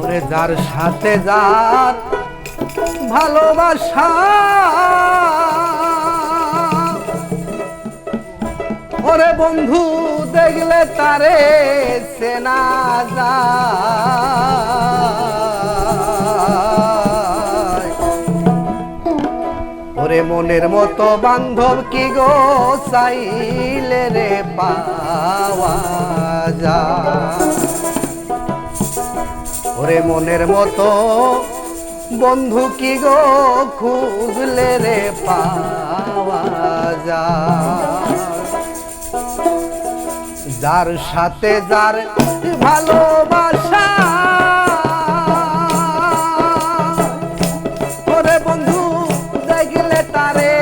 ওরে যার সাথে যার ভালোবাসা, ওরে বন্ধু দেখলে তারে সেনা যা ওরে মনের মতো বান্ধব কি গো চাইলে রে পাওয়া যা ওরে মনের মতো বন্ধু কি গো খুঁজলে রে পাওয়া যা যার সাথে যার ভালোবাসা, ওরে বন্ধু দেখলে তারে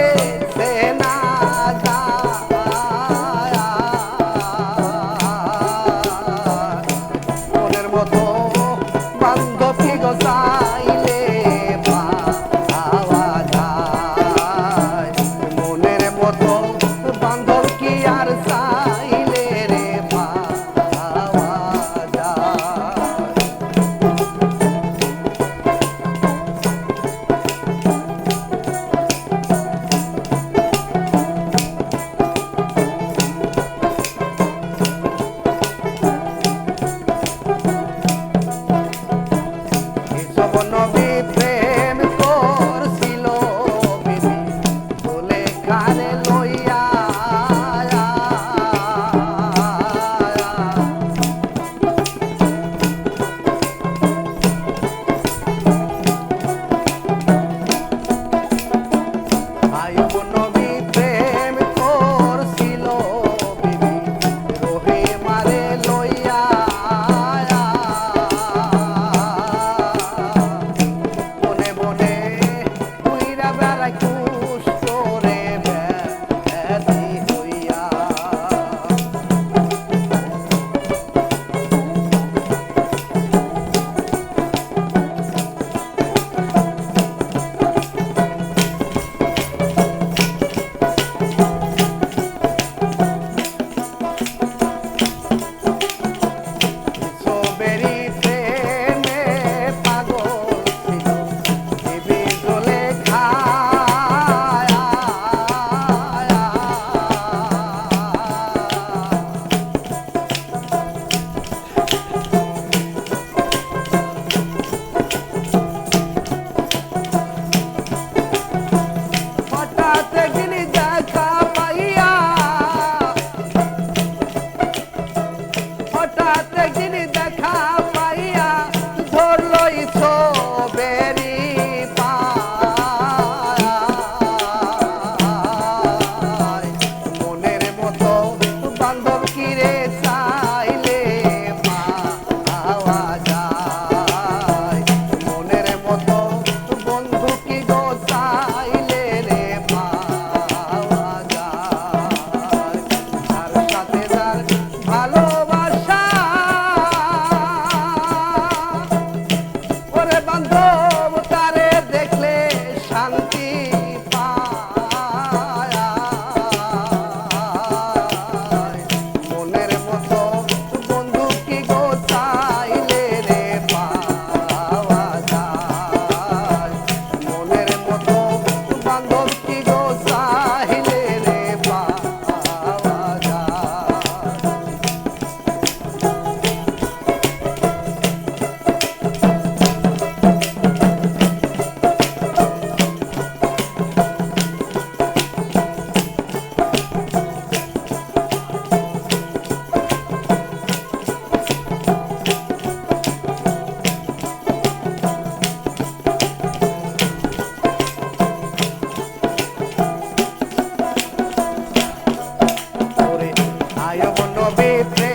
Baby.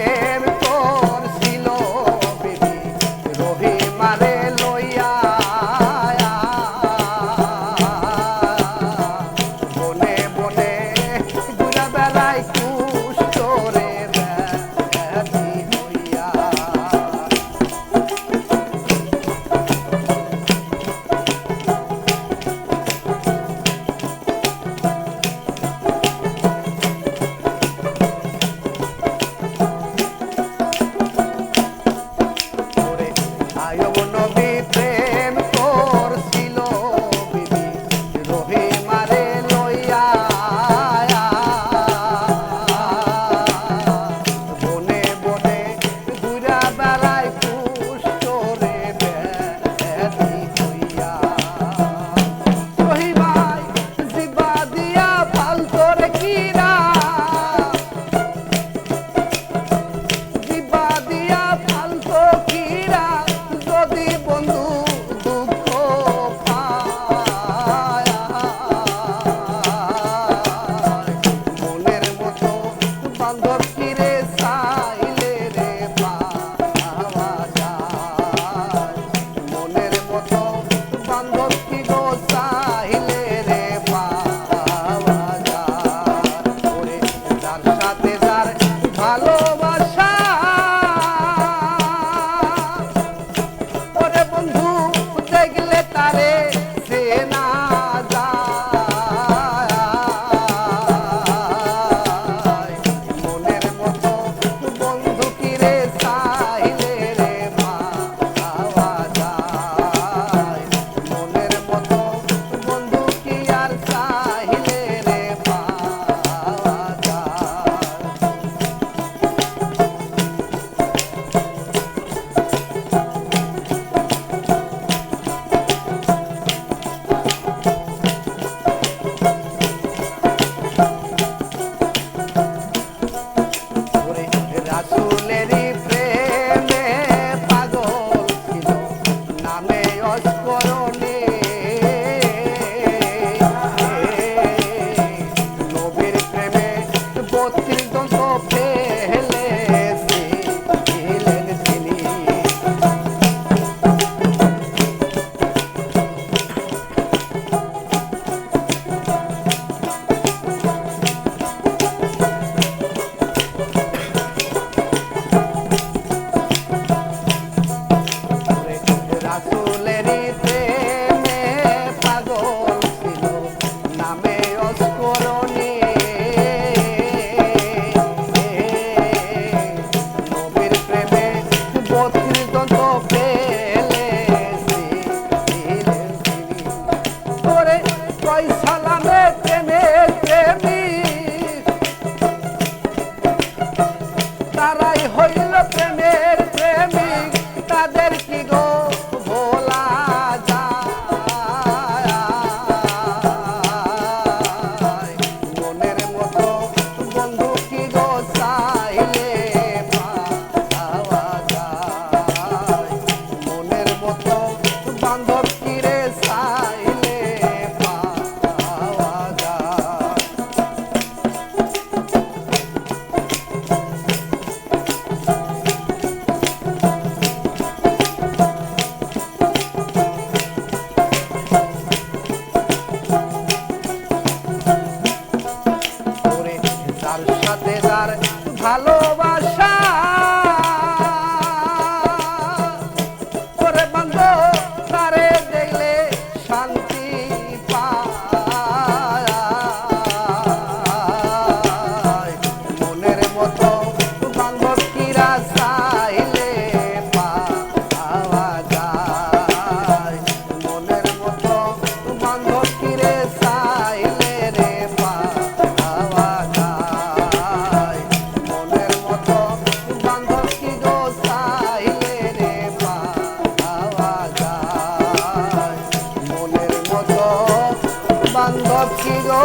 গো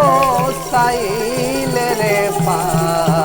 রে পা